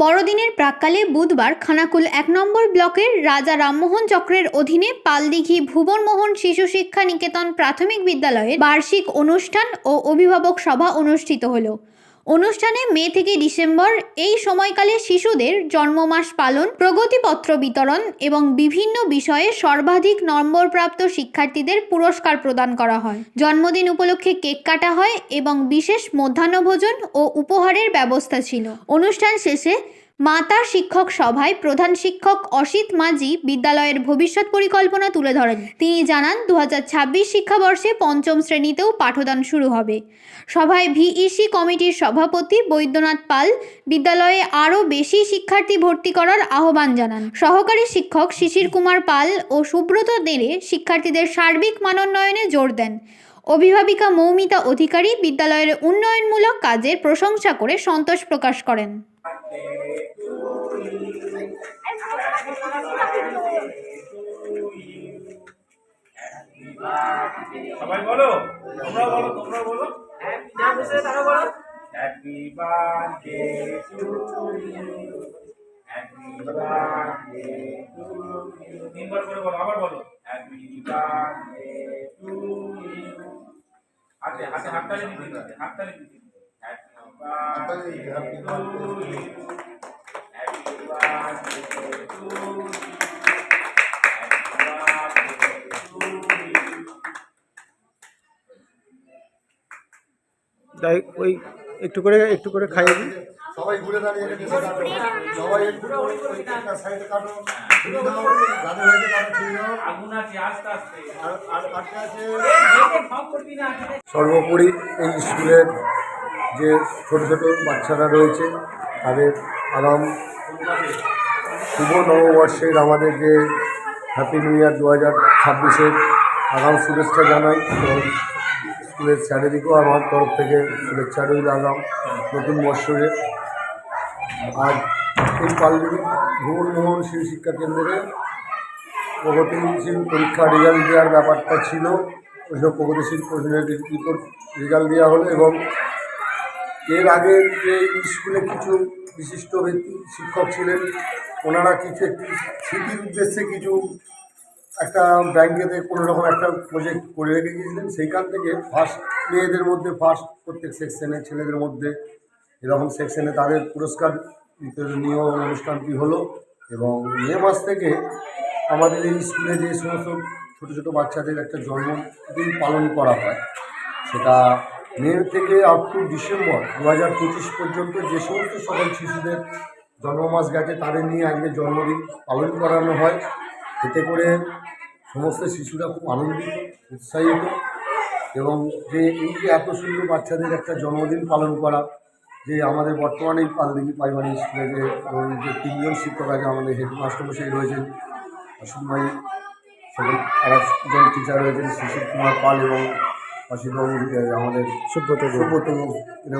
বড়দিনের প্রাককালে বুধবার খানাকুল এক নম্বর ব্লকের রাজা রামমোহন চক্রের অধীনে পালদিঘি ভুবনমোহন শিশু শিক্ষা নিকেতন প্রাথমিক বিদ্যালয়ের বার্ষিক অনুষ্ঠান ও অভিভাবক সভা অনুষ্ঠিত হলো। অনুষ্ঠানে মে থেকে ডিসেম্বর এই সময়কালে শিশুদের জন্মমাস পালন, প্রগতিপত্র বিতরণ এবং বিভিন্ন বিষয়ে সর্বাধিক নম্বরপ্রাপ্ত শিক্ষার্থীদের পুরস্কার প্রদান করা হয়। জন্মদিন উপলক্ষে কেক কাটা হয় এবং বিশেষ মধ্যাহ্নভোজন ও উপহারের ব্যবস্থা ছিল। অনুষ্ঠান শেষে মাতা শিক্ষক সভায় প্রধান শিক্ষক অসিত মাঝি বিদ্যালয়ের ভবিষ্যৎ পরিকল্পনা তুলে ধরেন। তিনি জানান দু হাজার ছাব্বিশ শিক্ষাবর্ষে পঞ্চম শ্রেণীতেও পাঠদান শুরু হবে। সভায় ভিইসি কমিটির সভাপতি বৈদ্যনাথ পাল বিদ্যালয়ে আরও বেশি শিক্ষার্থী ভর্তি করার আহ্বান জানান। সহকারী শিক্ষক শিশির কুমার পাল ও সুব্রত দেড়ে শিক্ষার্থীদের সার্বিক মানোন্নয়নে জোর দেন। অভিভাবিকা মৌমিতা অধিকারী বিদ্যালয়ের উন্নয়নমূলক কাজের প্রশংসা করে সন্তোষ প্রকাশ করেন। সবাই বলো? তোমরা বলো তোমরা বলো। Happy birthday to you happy birthday to you তিনবার করে বলো, আবার বলো। হ্যাপি বার্থডে টু ইউ হাতে হাতে হাততালি দিতে হবে, হাততালি দিতে হ্যাপি বার্থডে টু ইউ ওই একটু করে একটু করে খাইয়ে দিই। সবাই ঘুরে দাঁড়িয়ে সবাই সাইডে কাটো। সর্বোপরি এই স্কুলের যে ছোট ছোট বাচ্চারা রয়েছে তাদের আরাম শুভ নববর্ষের আমাদের যে হ্যাপি নিউ ইয়ার দু হাজার ছাব্বিশের আগাম শুভেচ্ছা জানাই এবং স্কুলের স্যারেদিকেও আমার তরফ থেকে শুভেচ্ছা রইল আগাম নতুন বৎসরে আর এই পাল্লি ভুবনমোহন শিশু শিক্ষা কেন্দ্রে প্রগতিশীল পরীক্ষা রেজাল্ট দেওয়ার ব্যাপারটা ছিল। ওইসব প্রগতিশীল প্রশ্নের রিপোর্ট রেজাল্ট দেওয়া হলো এবং এর আগে যে স্কুলে কিছু বিশিষ্ট ব্যক্তি শিক্ষক ছিলেন, ওনারা কিছু একটি স্মৃতির উদ্দেশ্যে কিছু একটা ব্যাংকেতে কোনো রকম একটা প্রজেক্ট করে রেখে গিয়েছিলেন। সেইখান থেকে ফার্স্ট মেয়েদের মধ্যে ফার্স্ট প্রত্যেক সেকশনে ছেলেদের মধ্যে এরকম সেকশনে তাদের পুরস্কার বিতরণীয় অনুষ্ঠানটি হলো এবং মে মাস থেকে আমাদের এই স্কুলে যে সমস্ত ছোটো ছোটো বাচ্চাদের একটা জন্মদিন পালন করা হয়, সেটা মে থেকে আপ টু ডিসেম্বর দু হাজার পঁচিশ পর্যন্ত যে সমস্ত সকল শিশুদের জন্মমাস গেছে, তাদের নিয়ে আজকে জন্মদিন পালন করানো হয়। এতে করে সমস্ত শিশুরা খুব আনন্দিত, উৎসাহিত এবং যে এই যে এত সুন্দর বাচ্চাদের একটা জন্মদিন পালন করা, যে আমাদের বর্তমানে পালদিঘি প্রাইমারি স্কুলে যে যে তিনজন শিক্ষক আছে, আমাদের হেডমাস্টারমশাই রয়েছেন অসীমভাই সেখানে আর একজন টিচার রয়েছেন শিশির কুমার পাল এবং অসীমবাবু আমাদের সুব্রত। সুব্রত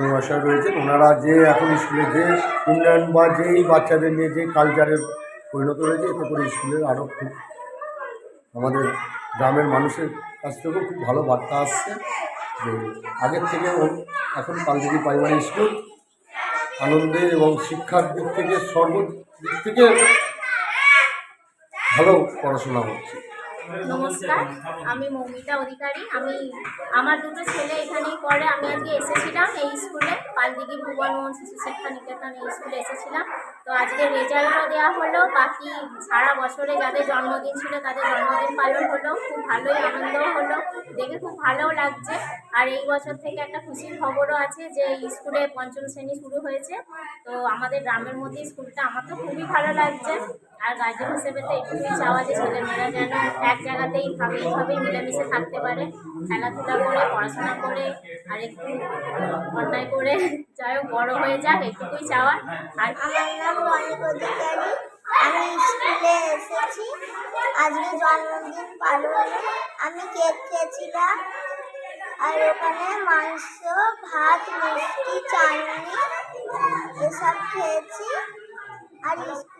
মহাশয় রয়েছেন ওনারা যে এখন স্কুলে যে উন্নয়ন বা যেই বাচ্চাদের নিয়ে যে কালচারে পরিণত হয়েছে এতে করে স্কুলের আরও খুব আমাদের গ্রামের মানুষের কাছ থেকেও খুব ভালো বার্তা আসছে যে আগের থেকে এখন পালদিঘি প্রাইমারি স্কুল আনন্দে এবং শিক্ষার দিক থেকে সর্ব দিক থেকে ভালো পড়াশোনা হচ্ছে নমস্কার। আমি মৌমিতা অধিকারী। আমি, আমার দুটো ছেলে এখানেই পড়ে। আমি আজকে এসেছিলাম এই স্কুলে। পালদিঘি ভুবনমোহন শিশু শিক্ষা নিকেতন এই স্কুলে এসেছিলাম। তো আজকে রেজাল্টও দেওয়া হলো। বাকি সারা বছরে যাদের জন্মদিন ছিল, তাদের জন্মদিন পালন হলো। খুব ভালোই আনন্দও হলো। দেখে খুব ভালোও লাগছে। আর এই বছর থেকে একটা খুশির খবরও আছে যে স্কুলে পঞ্চম শ্রেণি শুরু হয়েছে। তো আমাদের গ্রামের মধ্যে স্কুলটা আমার তো খুবই ভালো লাগছে। আর গার্জেন হিসেবে তো এটুকুই চাওয়া যে ছেলেমেয়েরা যেন এক জায়গাতেই ভাবে মিলেমিশে থাকতে পারে। খেলাধুলা করে, পড়াশোনা করে, আর একটু অন্যায় করে। যাই হোক, বড়ো হয়ে যাক, এটুকুই চাওয়া আর আমার নাম আমি স্কুলে এসেছি। আজকে জন্মদিন পালনে। আমি কেক খেয়েছিলাম। আর ওখানে মাংস, ভাত, মিষ্টি, চাটনি, এসব খেয়েছি। আর স্কুলের